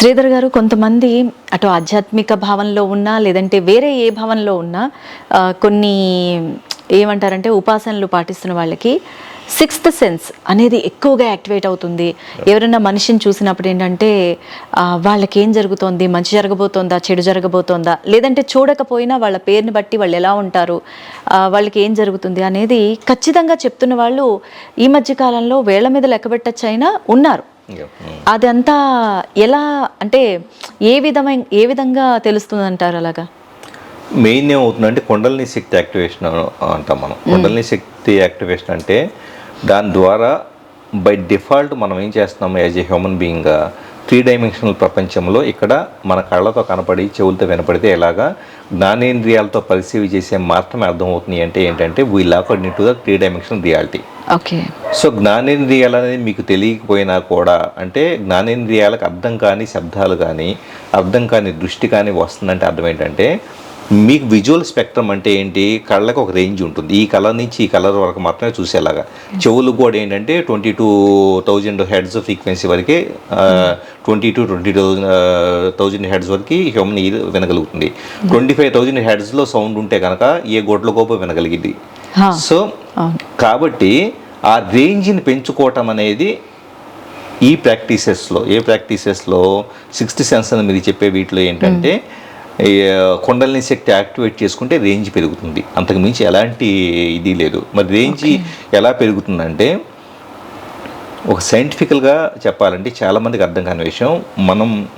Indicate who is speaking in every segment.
Speaker 1: శ్రీధర్ గారు కొంతమంది అటు ఆధ్యాత్మిక భావంలో ఉన్నా లేదంటే వేరే ఏ భావంలో ఉన్నా కొన్ని ఏమంటారంటే ఉపాసనలు పాటిస్తున్న వాళ్ళకి సిక్స్త్ సెన్స్ అనేది ఎక్కువగా యాక్టివేట్ అవుతుంది. ఎవరైనా మనిషిని చూసినప్పుడు ఏంటంటే వాళ్ళకి ఏం జరుగుతోంది మంచి జరగబోతోందా చెడు జరగబోతోందా లేదంటే చూడకపోయినా వాళ్ళ పేరుని బట్టి వాళ్ళు ఎలా ఉంటారు వాళ్ళకి ఏం జరుగుతుంది అనేది ఖచ్చితంగా చెప్తున్న వాళ్ళు ఈ మధ్య కాలంలో వేళ్ళ మీద లెక్కబెట్టచ్చైనా అయినా ఉన్నారు. అదంతా ఎలా అంటే ఏ విధమైన ఏ విధంగా తెలుస్తుంది అంటారు అలాగా?
Speaker 2: మెయిన్ ఏమవుతుందంటే కుండలిని శక్తి యాక్టివేషన్ అంటాం మనం. కుండలిని శక్తి యాక్టివేషన్ అంటే దాని ద్వారా బై డిఫాల్ట్ మనం ఏం చేస్తున్నాం యాజ్ ఏ హ్యూమన్ బీయింగ్గా త్రీ డైమెన్షనల్ ప్రపంచంలో ఇక్కడ మన కళ్ళతో కనపడి చెవులతో వినపడితే ఎలాగా జ్ఞానేంద్రియాలతో పరిశీవి చేసే మాత్రమే అర్థమవుతుంది అంటే ఏంటంటే we locked in to the three dimensional reality
Speaker 1: okay.
Speaker 2: So జ్ఞానేంద్రియాలు అనేది మీకు తెలియకపోయినా కూడా అంటే జ్ఞానేంద్రియాలకు అర్థం కాని శబ్దాలు కానీ అర్థం కాని దృష్టి కానీ వస్తుందంటే అర్థం ఏంటంటే మీకు విజువల్ స్పెక్ట్రమ్ అంటే ఏంటి? కళ్ళకు ఒక రేంజ్ ఉంటుంది. ఈ కలర్ నుంచి ఈ కలర్ వరకు మాత్రమే చూసేలాగా. చెవులు కూడా ఏంటంటే twenty to thousand hertz frequency వరకే twenty to twenty thousand thousand hertz వరకు హ్యూమన్ వినగలుగుతుంది. ట్వంటీ ఫైవ్ థౌజండ్ హెడ్స్లో సౌండ్ ఉంటే కనుక ఏ గొడ్ల కోప వినగలిగింది? సో కాబట్టి ఆ రేంజ్ని పెంచుకోవటం అనేది ఈ ప్రాక్టీసెస్లో ఏ ప్రాక్టీసెస్లో సిక్స్త్ సెన్స్ అని మీరు చెప్పే వీటిలో ఏంటంటే కుండలిని శక్తి యాక్టివేట్ చేసుకుంటే రేంజ్ పెరుగుతుంది. అంతకు మించి ఎలాంటి ఇది లేదు. మరి రేంజ్ ఎలా పెరుగుతుందంటే ఒక సైంటిఫికల్గా చెప్పాలంటే చాలామందికి అర్థం కాని విషయం మనం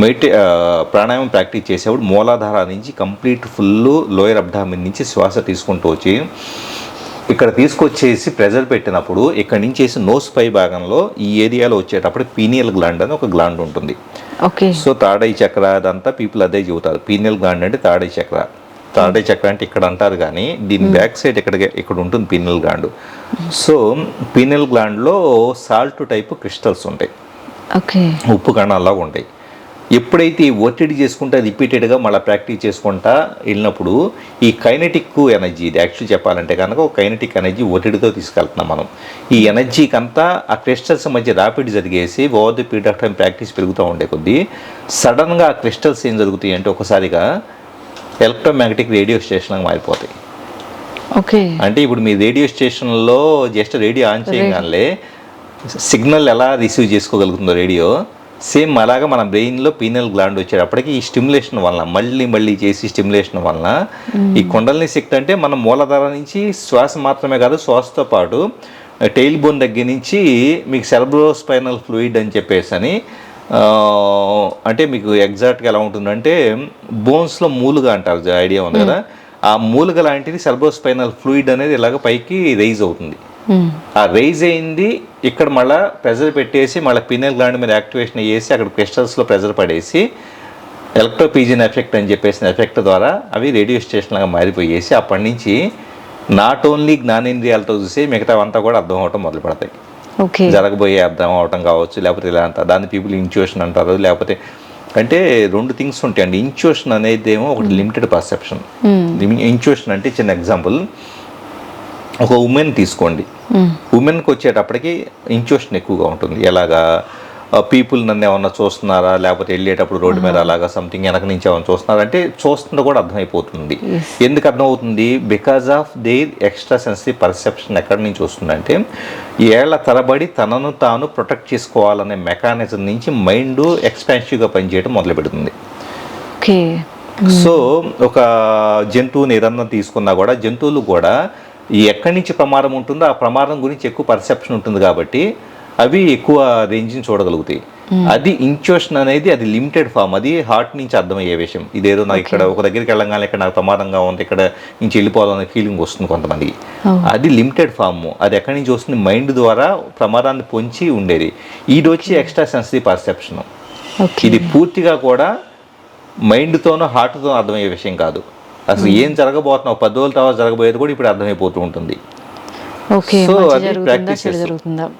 Speaker 2: మెడిటే ఆ, ప్రాణాయామం ప్రాక్టీస్ చేసేప్పుడు మూలాధార నుంచి కంప్లీట్ ఫుల్ లోయర్ అబ్డామిన్ నుంచి శ్వాస తీసుకుంటూ వచ్చి ఇక్కడ తీసుకొచ్చేసి ప్రెజర్ పెట్టినప్పుడు ఇక్కడ నుంచి వేసి నోస్ పై భాగంలో ఈ ఏరియాలో వచ్చేటప్పుడు పీనియల్ గ్లాండ్ అని ఒక గ్లాండ్ ఉంటుంది.
Speaker 1: ఓకే.
Speaker 2: సో తాడై చక్ర అదంతా పీపుల్ అదే చెబుతారు. పీనియల్ గ్లాండ్ అంటే తాడై చక్ర. తాడై చక్ర అంటే ఇక్కడ అంటారు కానీ దీని బ్యాక్ సైడ్ ఇక్కడ ఇక్కడ ఉంటుంది పీనియల్ గ్లాండ్. సో పీనియల్ గ్లాండ్లో సాల్ట్ టైప్ క్రిస్టల్స్ ఉంటాయి.
Speaker 1: ఓకే.
Speaker 2: ఉప్పు కణాల్లాగా ఉంటాయి. ఎప్పుడైతే ఈ ఒత్తిడి చేసుకుంటా రిపీటెడ్గా మళ్ళీ ప్రాక్టీస్ చేసుకుంటా వెళ్ళినప్పుడు ఈ కైనెటిక్ ఎనర్జీ ఇది యాక్చువల్ చెప్పాలంటే కనుక ఒక కైనెటిక్ ఎనర్జీ ఒత్తిడితో తీసుకెళ్తున్నాం మనం. ఈ ఎనర్జీకి అంతా ఆ క్రిస్టల్స్ మధ్య rapid జరిగేసి over the period of time practice పెరుగుతూ ఉండే కొద్దీ సడన్గా ఆ క్రిస్టల్స్ ఏం జరుగుతాయి అంటే ఒకసారిగా ఎలక్ట్రోమాగ్నెటిక్ రేడియో స్టేషన్గా మారిపోతాయి.
Speaker 1: ఓకే.
Speaker 2: అంటే ఇప్పుడు మీ రేడియో స్టేషన్లో జస్ట్ రేడియో ఆన్ చేయగానే సిగ్నల్ ఎలా రిసీవ్ చేసుకోగలుగుతుందో రేడియో సేమ్ అలాగా మన బ్రెయిన్లో పీనల్ గ్లాండ్ వచ్చేటప్పటికి ఈ స్టిమ్యులేషన్ వలన మళ్ళీ మళ్ళీ చేసి స్టిమ్యులేషన్ వలన ఈ కుండలిని శక్తి అంటే మన మూలాధార నుంచి శ్వాస మాత్రమే కాదు శ్వాసతో పాటు టెయిల్ బోన్ దగ్గర నుంచి మీకు సెరబ్రో స్పైనల్ ఫ్లూయిడ్ అని చెప్పేసి అని అంటే మీకు ఎగ్జాక్ట్గా ఎలా ఉంటుందంటే బోన్స్లో మూలుగా అంటారు ఐడియా ఉంది కదా? ఆ మూలుగ లాంటిది సెర్బోస్పైనల్ ఫ్లూయిడ్ అనేది ఇలాగ పైకి రైజ్ అవుతుంది. ఆ రైజ్ అయింది ఇక్కడ మళ్ళీ ప్రెజర్ పెట్టేసి మళ్ళీ పినల్ గ్లాండ్ మీద యాక్టివేషన్ చేసి అక్కడ క్రిస్టల్స్లో ప్రెజర్ పడేసి ఎలక్ట్రోపీజియన్ ఎఫెక్ట్ అని చెప్పేసిన ఎఫెక్ట్ ద్వారా అవి రేడియో స్టేషన్ లాగా మారిపోయేసి అప్పటి నుంచి నాట్ ఓన్లీ జ్ఞానేంద్రియాలతో చూసి మిగతావంతా కూడా అర్థం అవటం మొదలు పెడతాయి.
Speaker 1: ఓకే.
Speaker 2: జరగబోయే అర్థం అవటం కావచ్చు లేకపోతే ఇలా అంటారు దాన్ని పీపుల్ ఇంట్యూషన్ అంటారు లేకపోతే అంటే రెండు థింగ్స్ ఉంటాయండి. ఇంట్యూషన్ అనేది ఏమో ఒకటి లిమిటెడ్ పర్సెప్షన్ ఇంట్యూషన్ అంటే చిన్న ఎగ్జాంపుల్ ఒక ఉమెన్ తీసుకోండి. ఉమెన్కి వచ్చేటప్పటికి ఇంట్యూషన్ ఎక్కువగా ఉంటుంది. ఎలాగా పీపుల్ నన్ను ఏమన్నా చూస్తున్నారా? లేకపోతే వెళ్ళేటప్పుడు రోడ్డు మీద అలాగా సంథింగ్ వెనక నుంచి ఏమైనా చూస్తున్నారా? అంటే చూస్తుంటే కూడా అర్థమైపోతుంది. ఎందుకు అర్థమవుతుంది because of their extra sensitive perception ఎక్కడి నుంచి వస్తుందంటే ఏళ్ళ తరబడి తనను తాను ప్రొటెక్ట్ చేసుకోవాలనే మెకానిజం నుంచి మైండ్ ఎక్స్పాన్సివ్గా పనిచేయడం మొదలు పెడుతుంది
Speaker 1: ఓకే
Speaker 2: సో ఒక జంతువుని ఏదన్నా తీసుకున్నా కూడా జంతువులు కూడా ఎక్కడి నుంచి ప్రమాదం ఉంటుందో ఆ ప్రమాదం గురించి ఎక్కువ పర్సెప్షన్ ఉంటుంది కాబట్టి అవి ఎక్కువ రేంజ్ని చూడగలుగుతాయి. అది ఇంట్యూషన్ అనేది అది లిమిటెడ్ ఫామ్ అది హార్ట్ నుంచి అర్థమయ్యే విషయం. ఇదేదో నాకు ఇక్కడ ఒక దగ్గరికి వెళ్ళగానే ఇక్కడ నాకు ప్రమాదంగా ఉంది ఇక్కడ నుంచి వెళ్ళిపోవాలనే ఫీలింగ్ వస్తుంది కొంతమందికి అది లిమిటెడ్ ఫామ్ అది ఎక్కడి నుంచి వస్తుంది? మైండ్ ద్వారా ప్రమాదాన్ని పొంచి ఉండేది. ఇది వచ్చి ఎక్స్ట్రా సెన్సిటివ్ పర్సెప్షన్ ఇది పూర్తిగా కూడా మైండ్తోనూ హార్ట్తో అర్థమయ్యే విషయం కాదు. అసలు ఏం జరగబోతున్నావు? పది రోజుల తర్వాత జరగబోయేది కూడా ఇప్పుడు అర్థమైపోతూ ఉంటుంది.
Speaker 1: ఓకే మంచి
Speaker 2: అది చేస్తాం.
Speaker 1: జరుగుతుందా?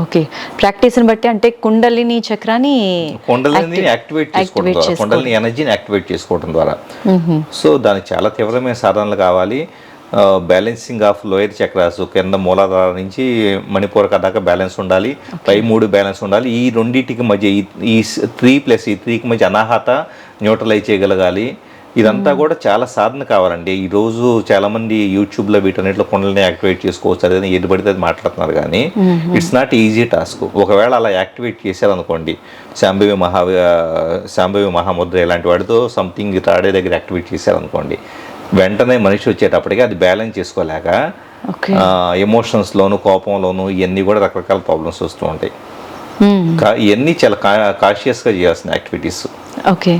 Speaker 1: ఓకే ప్రాక్టీస్ని బట్టి అంటే కుండలిని చక్రాన్ని
Speaker 2: కొండలని యాక్టివేట్ చేసుకోవడం ద్వారా కొండలని ఎనర్జీని యాక్టివేట్ చేసుకోవడం ద్వారా. సో దానికి చాలా తీవ్రమైన సాధనలు కావాలి. బ్యాలెన్సింగ్ ఆఫ్ లోయర్ చక్రాస్ కింద మూలాధార నుంచి మణిపూరక దాకా బ్యాలెన్స్ ఉండాలి. పై మూడు బ్యాలెన్స్ ఉండాలి. ఈ రెండింటికి మధ్య ఈ- ఈ త్రీ ప్లస్ ఈ త్రీకి మధ్య అనాహత న్యూట్రలైజ్ చేయగలగాలి. ఇదంతా కూడా చాలా సాధన కావాలండి. ఈ రోజు చాలా మంది యూట్యూబ్లో వీటన్నిటిలో కుండలని యాక్టివేట్ చేసుకోవచ్చు. అదే ఏది పడితే అది మాట్లాడుతున్నారు కానీ ఇట్స్ నాట్ ఈజీ టాస్క్. ఒకవేళ అలా యాక్టివేట్ చేశారనుకోండి శాంభవి మహా శాంభవి మహాముద్ర ఇలాంటి వాటితో సంథింగ్ తాడే దగ్గర యాక్టివేట్ చేశారనుకోండి వెంటనే మనిషి వచ్చేటప్పటికి అది బ్యాలెన్స్ చేసుకోలేక ఎమోషన్స్లోను కోపంలోను ఇవన్నీ కూడా రకరకాల ప్రాబ్లమ్స్ వస్తూ ఉంటాయి. ఇవన్నీ చాలా కాషియస్గా చేయాల్సిన యాక్టివిటీస్.
Speaker 1: ఓకే.